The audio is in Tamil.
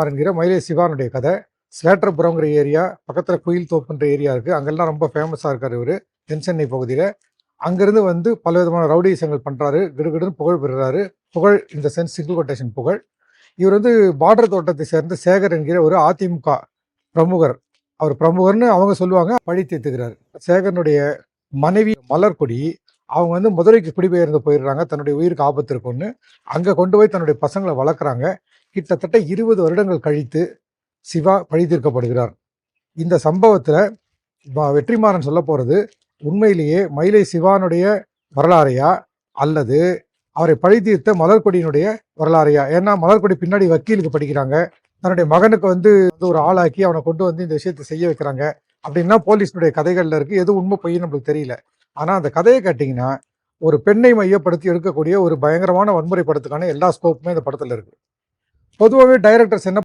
என்கிற மயிலே சிவானுடைய கதை. ஸ்லேட்டர்புரங்கிற ஏரியா பக்கத்தில் குயில் தோப்புன்ற ஏரியா இருக்குது அங்கெல்லாம் ரொம்ப ஃபேமஸாக இருக்கார் இவர் தென் சென்னை பகுதியில். அங்கேருந்து வந்து பல விதமான ரவுடிசங்கள் பண்ணுறாரு கிடுகிடுன்னு புகழ் பெறுறாரு. புகழ் இந்த சென்ஸ் சிங்கிள் கொட்டேஷன் புகழ். இவர் வந்து பார்டர் தோட்டத்தை சேர்ந்த சேகர் என்கிற ஒரு அதிமுக பிரமுகர். அவர் பிரமுகர்னு அவங்க சொல்லுவாங்க பழி தீர்த்துக்கிறார் சேகரனுடைய மனைவி மலர்கொடி அவங்க வந்து மதுரைக்கு குடிபெயர்ந்து போயிடுறாங்க. தன்னுடைய உயிருக்கு ஆபத்து இருக்கும்னு. அங்கே கொண்டு போய் தன்னுடைய பசங்களை வளர்க்குறாங்க. கிட்டத்தட்ட இருபது வருடங்கள் கழித்து சிவா பழி தீர்க்கப்படுகிறார் இந்த சம்பவத்தில் வெற்றிமாறன் சொல்ல போகிறது உண்மையிலேயே மயிலை சிவானுடைய வரலாறையா அல்லது அவரை பழி தீர்த்த மலர்கொடியினுடைய வரலாறையா? ஏன்னா மலர்கொடி பின்னாடி வக்கீலுக்கு படிக்கிறாங்க. தன்னுடைய மகனுக்கு வந்து ஒரு ஆளாக்கி அவனை கொண்டு வந்து இந்த விஷயத்தை செய்ய வைக்கிறாங்க. அப்படின்னா போலீஸினுடைய கதைகளில் இருக்குது எது உண்மை பொய்யும் நம்மளுக்கு தெரியல. ஆனால் அந்த கதையை கேட்டிங்கன்னா ஒரு பெண்ணை மையப்படுத்தி எடுக்கக்கூடிய ஒரு பயங்கரமான வன்முறை படத்துக்கான எல்லா ஸ்கோப்புமே இந்த படத்தில் இருக்குது பொதுவாகவே டைரக்டர்ஸ் என்ன